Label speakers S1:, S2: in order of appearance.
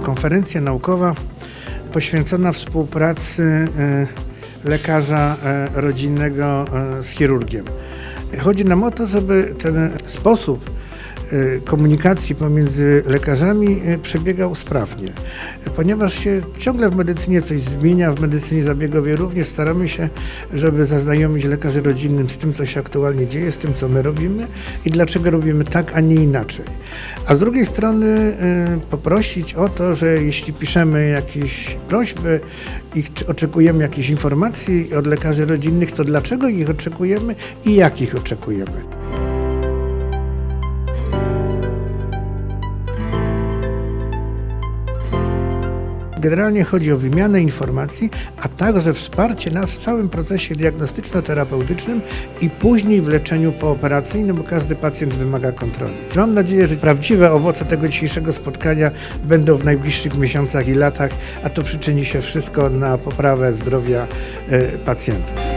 S1: konferencja naukowa poświęcona współpracy e, lekarza e, rodzinnego e, z chirurgiem. Chodzi nam o to, żeby ten sposób komunikacji pomiędzy lekarzami e, przebiegał sprawnie, ponieważ się ciągle w medycynie coś zmienia, w medycynie zabiegowej również staramy się, żeby zaznajomić lekarzy rodzinnym z tym, co się aktualnie dzieje, z tym, co my robimy i dlaczego robimy tak, a nie inaczej. A z drugiej strony y, poprosić o to, że jeśli piszemy jakieś prośby i oczekujemy jakichś informacji od lekarzy rodzinnych, to dlaczego ich oczekujemy i jakich oczekujemy. Generalnie chodzi o wymianę informacji, a także wsparcie nas w całym procesie diagnostyczno-terapeutycznym i później w leczeniu pooperacyjnym, bo każdy pacjent wymaga kontroli. Mam nadzieję, że prawdziwe owoce tego dzisiejszego spotkania będą w najbliższych miesiącach i latach, a to przyczyni się wszystko na poprawę zdrowia e, pacjentów.